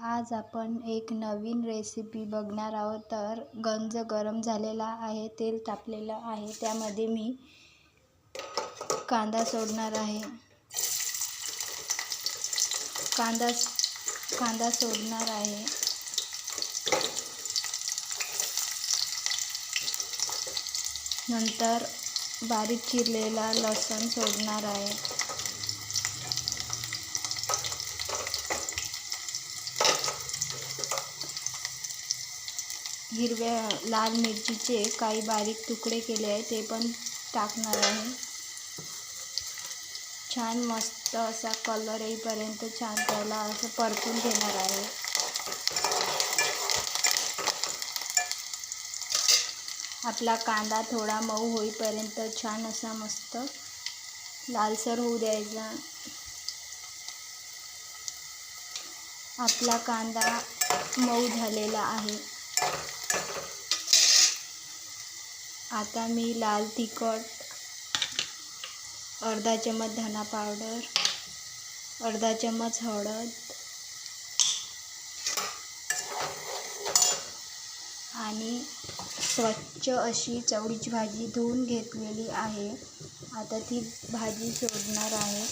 आज आपण एक नवीन रेसिपी बघणार आहोत. तर गंज गरम झालेला आहे तेल तापलेलं आहे. त्यामध्ये मी कांदा सोडणार आहे. कांदा कांदा सोडणार आहे. नंतर बारीक चिरलेला लसूण सोडणार आहे. हिरव्या लाल मिरचीचे काही बारीक तुकडे केले आहे ते पण टाकणार आहे. छान मस्त असा कलर येईपर्यंत छान त्याला असं परतून घेणार आहे. आपला कांदा थोडा मऊ होईपर्यंत छान असा मस्त लालसर होऊ द्यायचा. आपला कांदा मऊ झालेला आहे. आता मी लाल तिखट अर्धा चम्मच धना पावडर अर्धा चम्मच हळद आणि स्वच्छ अशी चवळीची भाजी धुवून घेतलेली आहे. आता ती भाजी सोडणार आहे.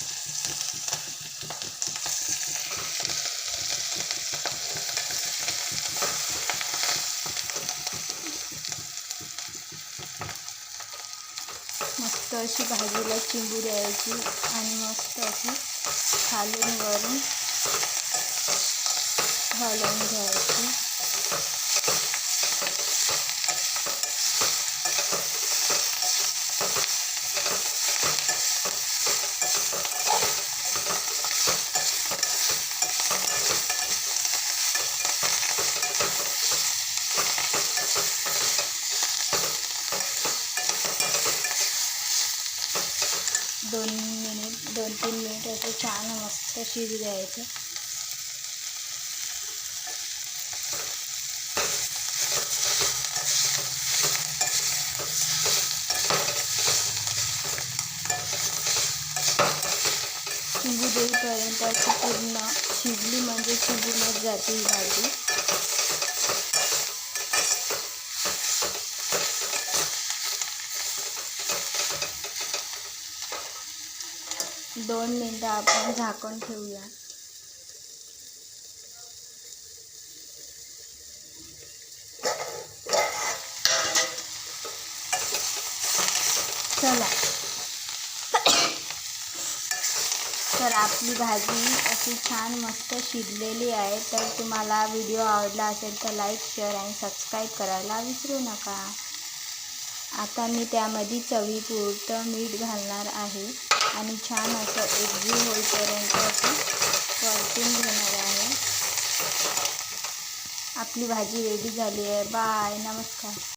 मस्त अशी भाजीला चिंबू द्यायची आणि मस्त अशी खालून वरून हलवून घ्यायची. दोन मिनिट दोन तीन मिनिट असं छान मस्त शिजू द्यायचं. शिजू देईपर्यंत अशी पूर्ण शिजली म्हणजे शिजूनच जाते ही भाजी. दोन मिनटं आपण झाकून ठेवूया. चला. तर आपली भाजी अशी छान मस्त शिजलेली आहे. तर तुम्हाला व्हिडिओ आवडला असेल तर लाईक शेअर आणि सबस्क्राईब करायला विसरू नका. आता मी त्यामध्ये चवीपुरतं मीठ घालणार आहे. आणि छान असं एकजीव होईपर्यंत असं परतून घेणार आहे. आपली भाजी रेडी झाली आहे. बाय नमस्कार.